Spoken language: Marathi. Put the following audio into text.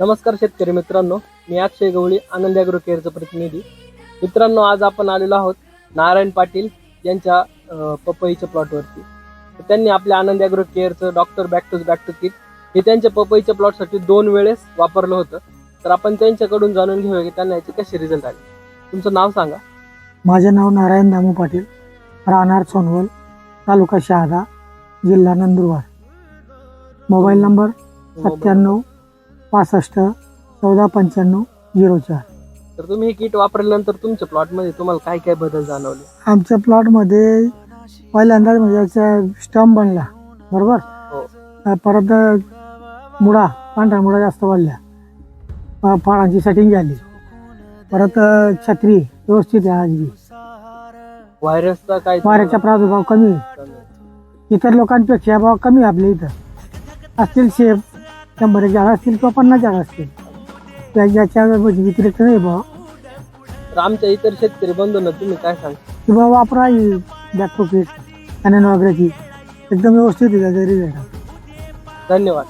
नमस्कार शेतकरी मित्रांनो मी अक्षय गवळी आनंद अॅग्रो केअरचा प्रतिनिधी. मित्रांनो आज आपण आलेलो आहोत नारायण पाटील यांच्या पपईच्या प्लॉटवरती त्यांनी आपल्या Anand agro केअरचं doctor back to back to kit हे त्यांच्या पपईच्या प्लॉटसाठी दोन वेळेस वापरलं होतं. तर आपण त्यांच्याकडून जाणून घेऊया की त्यांना याचे कसे रिझल्ट आले. तुमचं नाव सांगा. माझे नाव नारायण दामू पाटील राहणार सोनवल तालुका शहादा जिल्हा नंदुरबार. Mobile number. सत्त्याण्णव पासष्ट चौदा पंच्याण्णव झिरो चार. तर तुम्ही हे किट वापरल्यानंतर तुमच्या प्लॉटमध्ये तुम्हाला काय काय बदल जाणवले? आमच्या प्लॉटमध्ये पहिल्यांदाच म्हणजे याचा स्टंप बनला बरोबर? हो. अं, परत मुळा पांढरा मुळा जास्त वाढल्या. अं, फळांची सेटिंग झाली. परत अं, छत्री व्यवस्थित आहे आज बी व्हायरसचा काय वाऱ्याचा प्रादुर्भाव कमी. आहे इतर लोकांपेक्षा भाव कमी आहे आपल्या इथं. असतील शेप शंभर एक झाड असतील किंवा पन्नास झाड असतील. त्या ज्याच्या व्यतिरिक्त नाही भाव तर आमच्या इतर शेतकरी बंधूंना तुम्ही काय सांगता की बा वापरा ही बॅक पॉकेट आणि वगैरेची. एकदम व्यवस्थित रिझल्ट धन्यवाद.